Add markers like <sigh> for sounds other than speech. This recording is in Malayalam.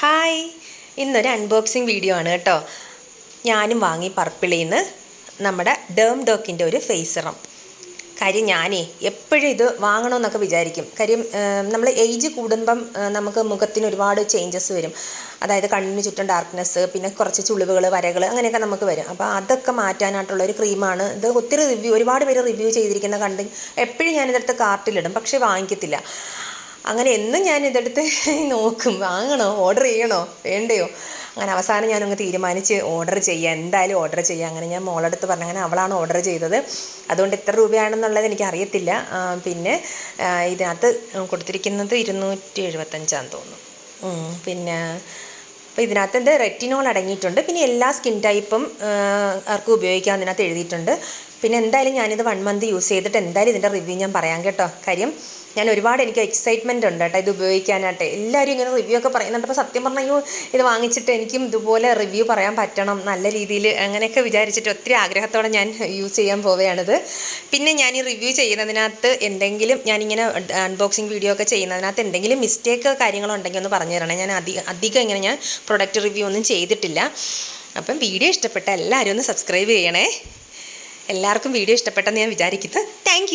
ഹായ് ഇന്നൊരു അൺബോക്സിങ് വീഡിയോ ആണ് കേട്ടോ. ഞാനും വാങ്ങി പർപ്പിളിൽ നിന്ന് നമ്മുടെ ഡേം ഡോക്കിന്റെ ഒരു ഫേസ് സിറം കാര്യം ഞാനേ എപ്പോഴും ഇത് വാങ്ങണമെന്നൊക്കെ വിചാരിക്കും. കാര്യം നമ്മൾ ഏജ് കൂടുമ്പം നമുക്ക് മുഖത്തിന് ഒരുപാട് ചേഞ്ചസ് വരും. അതായത് കണ്ണിന് ചുറ്റും ഡാർക്ക്നെസ് പിന്നെ കുറച്ച് ചുളിവുകൾ വരകൾ അങ്ങനെയൊക്കെ നമുക്ക് വരും. അപ്പോൾ അതൊക്കെ മാറ്റാനായിട്ടുള്ള ഒരു ക്രീമാണ് ഇത് ഒത്തിരി റിവ്യൂ ഒരുപാട് പേര് റിവ്യൂ ചെയ്തിരിക്കുന്ന കണ്ട് എപ്പോഴും ഞാനിതെടുത്ത് കാർട്ടിലിടും പക്ഷേ വാങ്ങിക്കത്തില്ല. അങ്ങനെ എന്നും ഞാൻ ഇതെടുത്ത് <laughs> നോക്കും. വാങ്ങണോ? ഓർഡർ ചെയ്യണോ? വേണ്ടയോ? അങ്ങനെ അവസാനം ഞാനങ്ങ് തീരുമാനിച്ച് ഓർഡർ ചെയ്യാം. എന്തായാലും ഓർഡർ ചെയ്യാം. അങ്ങനെ ഞാൻ മോളെടുത്ത് പറഞ്ഞു. അങ്ങനെ അവളാണ് ഓർഡർ ചെയ്തത്. അതുകൊണ്ട് എത്ര രൂപയാണെന്നുള്ളത് എനിക്ക് അറിയത്തില്ല പിന്നെ ഇതിനകത്ത് കൊടുത്തിരിക്കുന്നത് ഇരുന്നൂറ്റി എഴുപത്തഞ്ചാന്ന് തോന്നുന്നു പിന്നെ അപ്പോൾ ഇതിനകത്ത് ഇത് റെറ്റിനോൾ അടങ്ങിയിട്ടുണ്ട്. പിന്നെ എല്ലാ സ്കിൻ ടൈപ്പും ആർക്കും ഉപയോഗിക്കാം. അതിനകത്ത് എഴുതിയിട്ടുണ്ട്. പിന്നെ എന്തായാലും ഞാനിത് വൺ മന്ത് യൂസ് ചെയ്തിട്ട് എന്തായാലും ഇതിന്റെ റിവ്യൂ ഞാൻ പറയാം കേട്ടോ. കാര്യം ഞാൻ ഒരുപാട് എനിക്ക് എക്സൈറ്റ്മെന്റ് ഉണ്ട് കേട്ടോ ഇത് ഉപയോഗിക്കാനായിട്ട്. എല്ലാവരും ഇങ്ങനെ റിവ്യൂ ഒക്കെ പറയുന്നുണ്ട്. അപ്പോൾ സത്യം പറഞ്ഞാൽ അയ്യോ ഇത് വാങ്ങിച്ചിട്ട് എനിക്കും ഇതുപോലെ റിവ്യൂ പറയാൻ പറ്റണം. നല്ല രീതിയിൽ അങ്ങനെയൊക്കെ വിചാരിച്ചിട്ട് ഒത്തിരി ആഗ്രഹത്തോടെ ഞാൻ യൂസ് ചെയ്യാൻ പോവുകയാണിത്. പിന്നെ ഞാൻ ഈ റിവ്യൂ ചെയ്യുന്നതിനകത്ത് എന്തെങ്കിലും ഞാനിങ്ങനെ അൺബോക്സിങ് വീഡിയോ ഒക്കെ ചെയ്യുന്നതിനകത്ത് എന്തെങ്കിലും മിസ്റ്റേക്ക് കാര്യങ്ങളോ ഉണ്ടെങ്കിൽ ഒന്ന് പറഞ്ഞു തരണേ. ഞാൻ അധികം അധികം ഇങ്ങനെ ഞാൻ പ്രൊഡക്റ്റ് റിവ്യൂ ഒന്നും ചെയ്തിട്ടില്ല. അപ്പം വീഡിയോ ഇഷ്ടപ്പെട്ട എല്ലാവരും ഒന്ന് സബ്സ്ക്രൈബ് ചെയ്യണേ. എല്ലാവർക്കും വീഡിയോ ഇഷ്ടപ്പെട്ടെന്ന് ഞാൻ വിചാരിക്കുന്നു. താങ്ക്